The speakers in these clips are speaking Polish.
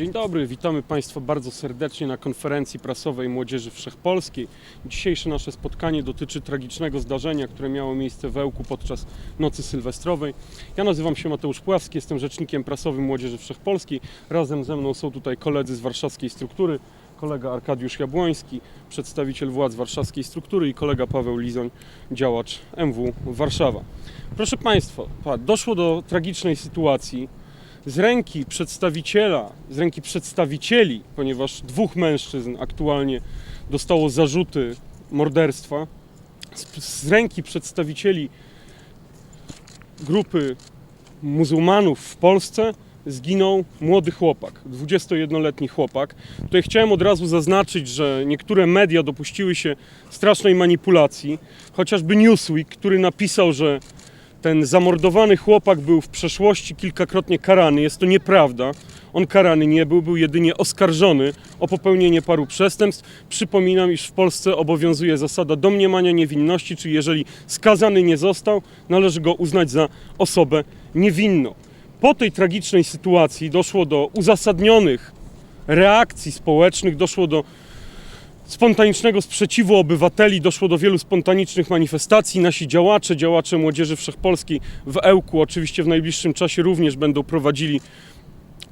Dzień dobry, witamy Państwa bardzo serdecznie na konferencji prasowej Młodzieży Wszechpolskiej. Dzisiejsze nasze spotkanie dotyczy tragicznego zdarzenia, które miało miejsce w Ełku podczas nocy sylwestrowej. Ja nazywam się Mateusz Pławski, jestem rzecznikiem prasowym Młodzieży Wszechpolskiej. Razem ze mną są tutaj koledzy z warszawskiej struktury, kolega Arkadiusz Jabłoński, przedstawiciel władz warszawskiej struktury i kolega Paweł Lizoń, działacz MW Warszawa. Proszę Państwa, pa- doszło do tragicznej sytuacji z ręki przedstawiciela, z ręki przedstawicieli, ponieważ dwóch mężczyzn aktualnie dostało zarzuty morderstwa, z, z ręki przedstawicieli grupy muzułmanów w Polsce zginął młody chłopak, 21-letni chłopak. Tutaj chciałem od razu zaznaczyć, że niektóre media dopuściły się strasznej manipulacji, chociażby Newsweek, który napisał, że ten zamordowany chłopak był w przeszłości kilkakrotnie karany. Jest to nieprawda. On karany nie był, był jedynie oskarżony o popełnienie paru przestępstw. Przypominam, iż w Polsce obowiązuje zasada domniemania niewinności, czyli jeżeli skazany nie został, należy go uznać za osobę niewinną. Po tej tragicznej sytuacji doszło do uzasadnionych reakcji społecznych, doszło do spontanicznego sprzeciwu obywateli, doszło do wielu spontanicznych manifestacji. Nasi działacze, działacze Młodzieży Wszechpolskiej w Ełku oczywiście w najbliższym czasie również będą prowadzili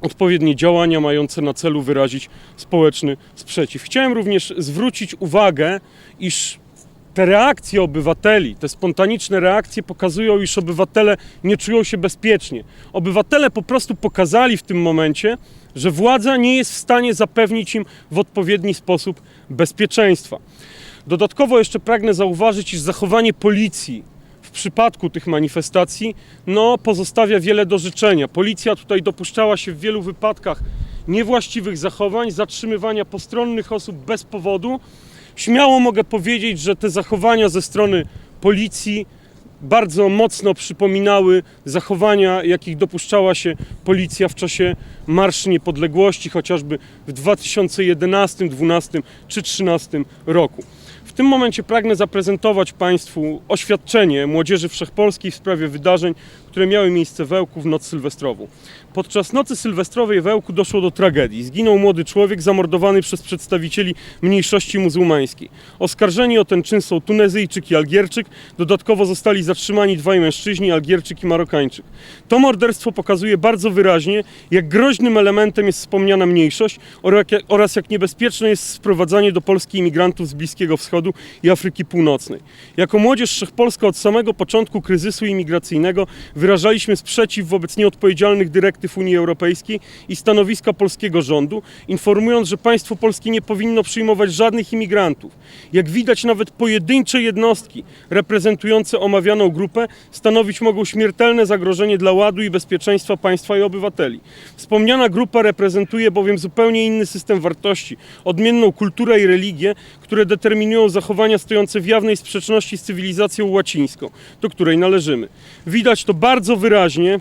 odpowiednie działania mające na celu wyrazić społeczny sprzeciw. Chciałem również zwrócić uwagę, iż te reakcje obywateli, te spontaniczne reakcje pokazują, iż obywatele nie czują się bezpiecznie. Obywatele po prostu pokazali w tym momencie, że władza nie jest w stanie zapewnić im w odpowiedni sposób bezpieczeństwa. Dodatkowo jeszcze pragnę zauważyć, iż zachowanie policji w przypadku tych manifestacji no, pozostawia wiele do życzenia. Policja tutaj dopuszczała się w wielu wypadkach niewłaściwych zachowań, zatrzymywania postronnych osób bez powodu. Śmiało mogę powiedzieć, że te zachowania ze strony policji bardzo mocno przypominały zachowania, jakich dopuszczała się policja w czasie Marszu Niepodległości, chociażby w 2011, 2012 czy 2013 roku. W tym momencie pragnę zaprezentować Państwu oświadczenie Młodzieży Wszechpolskiej w sprawie wydarzeń, które miały miejsce w Ełku w noc sylwestrową. Podczas nocy sylwestrowej w Ełku doszło do tragedii. Zginął młody człowiek zamordowany przez przedstawicieli mniejszości muzułmańskiej. Oskarżeni o ten czyn są Tunezyjczyk i Algierczyk. Dodatkowo zostali zatrzymani dwaj mężczyźni, Algierczyk i Marokańczyk. To morderstwo pokazuje bardzo wyraźnie, jak groźnym elementem jest wspomniana mniejszość oraz jak- niebezpieczne jest sprowadzanie do Polski imigrantów z Bliskiego Wschodu i Afryki Północnej. Jako Młodzież Wszechpolska od samego początku kryzysu imigracyjnego wyrażaliśmy sprzeciw wobec nieodpowiedzialnych dyrektyw Unii Europejskiej i stanowiska polskiego rządu, informując, że państwo polskie nie powinno przyjmować żadnych imigrantów. Jak widać, nawet pojedyncze jednostki reprezentujące omawianą grupę stanowić mogą śmiertelne zagrożenie dla ładu i bezpieczeństwa państwa i obywateli. Wspomniana grupa reprezentuje bowiem zupełnie inny system wartości, odmienną kulturę i religię, które determinują zachowania stojące w jawnej sprzeczności z cywilizacją łacińską, do której należymy. Widać to bardzo wyraźnie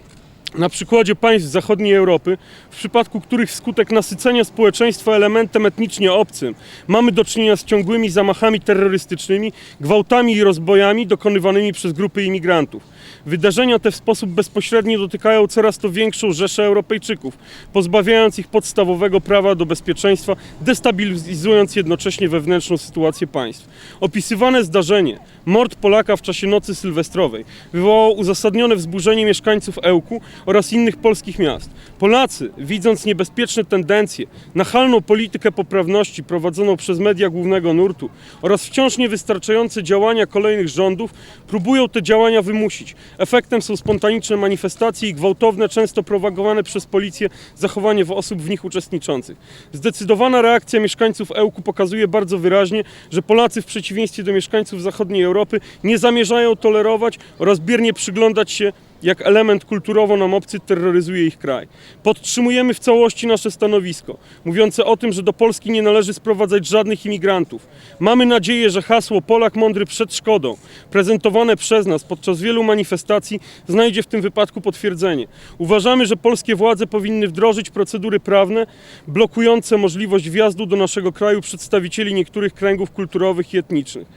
na przykładzie państw zachodniej Europy, w przypadku których wskutek nasycenia społeczeństwa elementem etnicznie obcym mamy do czynienia z ciągłymi zamachami terrorystycznymi, gwałtami i rozbojami dokonywanymi przez grupy imigrantów. Wydarzenia te w sposób bezpośredni dotykają coraz to większą rzeszę Europejczyków, pozbawiając ich podstawowego prawa do bezpieczeństwa, destabilizując jednocześnie wewnętrzną sytuację państw. Opisywane zdarzenie, mord Polaka w czasie nocy sylwestrowej, wywołało uzasadnione wzburzenie mieszkańców Ełku oraz innych polskich miast. Polacy, widząc niebezpieczne tendencje, nachalną politykę poprawności prowadzoną przez media głównego nurtu oraz wciąż niewystarczające działania kolejnych rządów, próbują te działania wymusić. Efektem są spontaniczne manifestacje i gwałtowne, często propagowane przez policję zachowanie w osób w nich uczestniczących. Zdecydowana reakcja mieszkańców Ełku pokazuje bardzo wyraźnie, że Polacy w przeciwieństwie do mieszkańców zachodniej Europy nie zamierzają tolerować oraz biernie przyglądać się jak element kulturowo nam obcy terroryzuje ich kraj. Podtrzymujemy w całości nasze stanowisko, mówiące o tym, że do Polski nie należy sprowadzać żadnych imigrantów. Mamy nadzieję, że hasło Polak mądry przed szkodą, prezentowane przez nas podczas wielu manifestacji, znajdzie w tym wypadku potwierdzenie. Uważamy, że polskie władze powinny wdrożyć procedury prawne blokujące możliwość wjazdu do naszego kraju przedstawicieli niektórych kręgów kulturowych i etnicznych.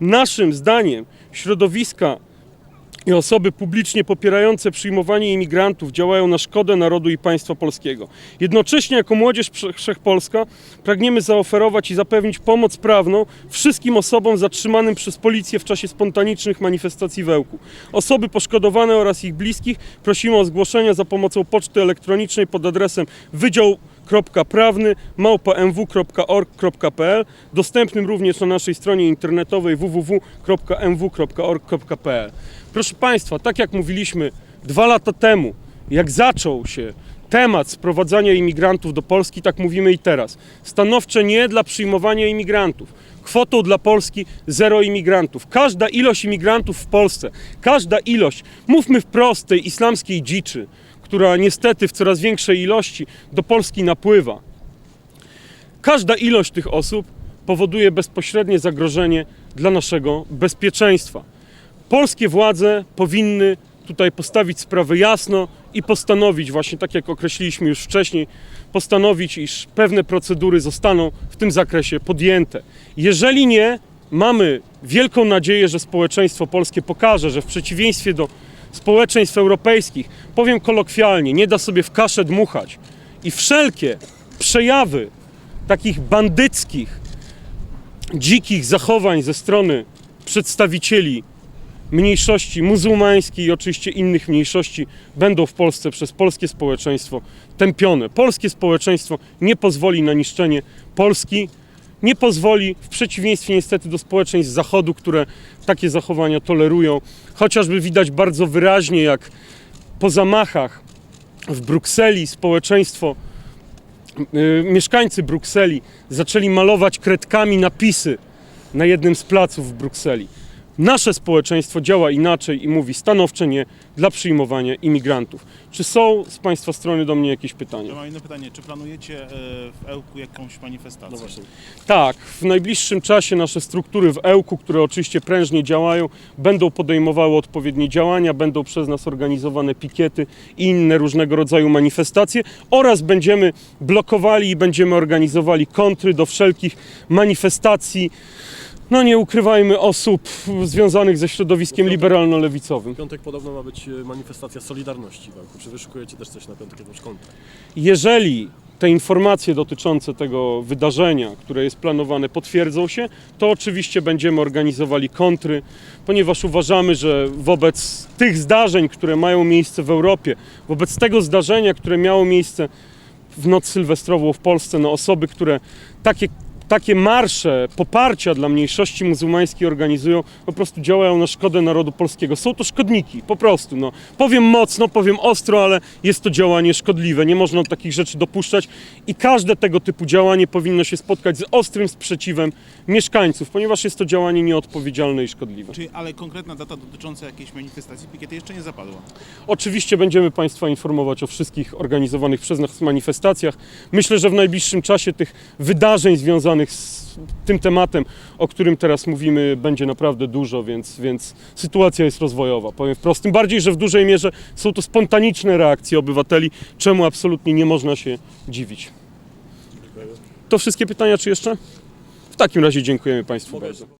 Naszym zdaniem środowiska i osoby publicznie popierające przyjmowanie imigrantów działają na szkodę narodu i państwa polskiego. Jednocześnie jako Młodzież Wszechpolska pragniemy zaoferować i zapewnić pomoc prawną wszystkim osobom zatrzymanym przez policję w czasie spontanicznych manifestacji w Ełku. Osoby poszkodowane oraz ich bliskich prosimy o zgłoszenia za pomocą poczty elektronicznej pod adresem wydział prawny małpa.mw.org.pl dostępnym również na naszej stronie internetowej www.mw.org.pl Proszę Państwa, tak jak mówiliśmy dwa lata temu, jak zaczął się temat sprowadzania imigrantów do Polski, tak mówimy i teraz. Stanowcze nie dla przyjmowania imigrantów. Kwotą dla Polski zero imigrantów. Każda ilość imigrantów w Polsce, każda ilość, mówmy wprost, tej islamskiej dziczy, która niestety w coraz większej ilości do Polski napływa. Każda ilość tych osób powoduje bezpośrednie zagrożenie dla naszego bezpieczeństwa. Polskie władze powinny tutaj postawić sprawy jasno i postanowić, właśnie tak jak określiliśmy już wcześniej, postanowić, iż pewne procedury zostaną w tym zakresie podjęte. Jeżeli nie, mamy wielką nadzieję, że społeczeństwo polskie pokaże, że w przeciwieństwie do społeczeństw europejskich, powiem kolokwialnie, nie da sobie w kaszę dmuchać i wszelkie przejawy takich bandyckich, dzikich zachowań ze strony przedstawicieli mniejszości muzułmańskiej i oczywiście innych mniejszości będą w Polsce przez polskie społeczeństwo tępione. Polskie społeczeństwo nie pozwoli na niszczenie Polski, nie pozwoli, w przeciwieństwie niestety do społeczeństw Zachodu, które takie zachowania tolerują. Chociażby widać bardzo wyraźnie, jak po zamachach w Brukseli społeczeństwo y, mieszkańcy Brukseli zaczęli malować kredkami napisy na jednym z placów w Brukseli. Nasze społeczeństwo działa inaczej i mówi stanowcze nie dla przyjmowania imigrantów. Czy są z Państwa strony do mnie jakieś pytania? Ja mam inne pytanie, czy planujecie e, w Ełku jakąś manifestację? No. Tak, w najbliższym czasie nasze struktury w Ełku, które oczywiście prężnie działają, będą podejmowały odpowiednie działania, będą przez nas organizowane pikiety i inne różnego rodzaju manifestacje oraz będziemy blokowali i będziemy organizowali kontry do wszelkich manifestacji, no nie ukrywajmy, osób związanych ze środowiskiem liberalno-lewicowym. W piątek podobno ma być e, manifestacja Solidarności Ełku. Czy wyszukujecie też coś na piątek, jakąś kontrę? Jeżeli te informacje dotyczące tego wydarzenia, które jest planowane, potwierdzą się, to oczywiście będziemy organizowali kontry, ponieważ uważamy, że wobec tych zdarzeń, które mają miejsce w Europie, wobec tego zdarzenia, które miało miejsce w noc sylwestrową w Polsce, no osoby, które takie takie marsze poparcia dla mniejszości muzułmańskiej organizują, po prostu działają na szkodę narodu polskiego. Są to szkodniki, po prostu. No. Powiem mocno, powiem ostro, ale jest to działanie szkodliwe. Nie można takich rzeczy dopuszczać i każde tego typu działanie powinno się spotkać z ostrym sprzeciwem mieszkańców, ponieważ jest to działanie nieodpowiedzialne i szkodliwe. Czy, ale konkretna data dotycząca jakiejś manifestacji pikiety jeszcze nie zapadła. Oczywiście będziemy Państwa informować o wszystkich organizowanych przez nas manifestacjach. Myślę, że w najbliższym czasie tych wydarzeń związanych z tym tematem, o którym teraz mówimy, będzie naprawdę dużo, więc, więc sytuacja jest rozwojowa, powiem wprost. Tym bardziej, że w dużej mierze są to spontaniczne reakcje obywateli, czemu absolutnie nie można się dziwić. To wszystkie pytania, czy jeszcze? W takim razie dziękujemy Państwu bardzo.